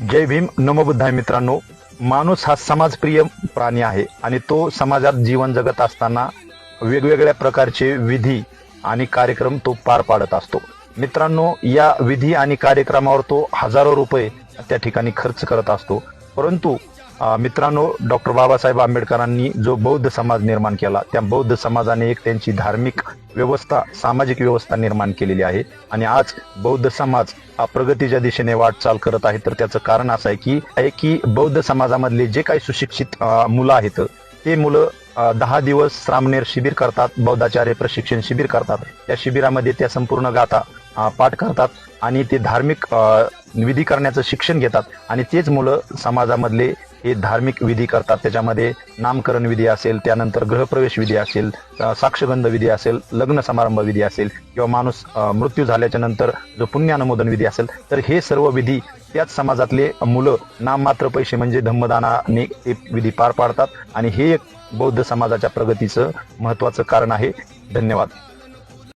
जय भीम. नमबुद्धाय मित्रांनो. माणूस हा समाजप्रिय प्राणी आहे आणि तो समाजात जीवन जगत असताना वेगवेगळ्या प्रकारचे विधी आणि कार्यक्रम तो पार पाडत असतो. मित्रांनो या विधी आणि कार्यक्रमावर तो हजारो रुपये त्या ठिकाणी खर्च करत असतो. परंतु मित्रांनो डॉक्टर बाबासाहेब आंबेडकरांनी जो बौद्ध समाज निर्माण केला त्या बौद्ध समाजाने एक त्यांची धार्मिक व्यवस्था सामाजिक व्यवस्था निर्माण केलेली आहे. आणि आज बौद्ध समाज हा प्रगतीच्या दिशेने वाटचाल करत आहे. तर त्याचं कारण असं आहे की आहे की बौद्ध समाजामधले जे काही सुशिक्षित मुलं आहेत ते मुलं दहा दिवस श्रामनेर शिबिर करतात बौद्धाचार्य प्रशिक्षण शिबिर करतात. त्या शिबिरामध्ये त्या संपूर्ण गाथा पाठ करतात आणि ते धार्मिक विधी करण्याचं शिक्षण घेतात. आणि तेच मुलं समाजामधले हे धार्मिक विधी करतात. त्याच्यामध्ये नामकरण विधी असेल त्यानंतर गृहप्रवेश विधी असेल साक्षगंध विधी असेल लग्न समारंभ विधी असेल किंवा माणूस मृत्यू झाल्याच्यानंतर जो पुण्यानुमोदन विधी असेल तर हे सर्व विधी त्याच समाजातले मुलं नाममात्र पैसे म्हणजे धम्मदानाने ते विधी पार पाडतात. आणि हे एक बौद्ध समाजाच्या प्रगतीचं महत्वाचं कारण आहे. धन्यवाद.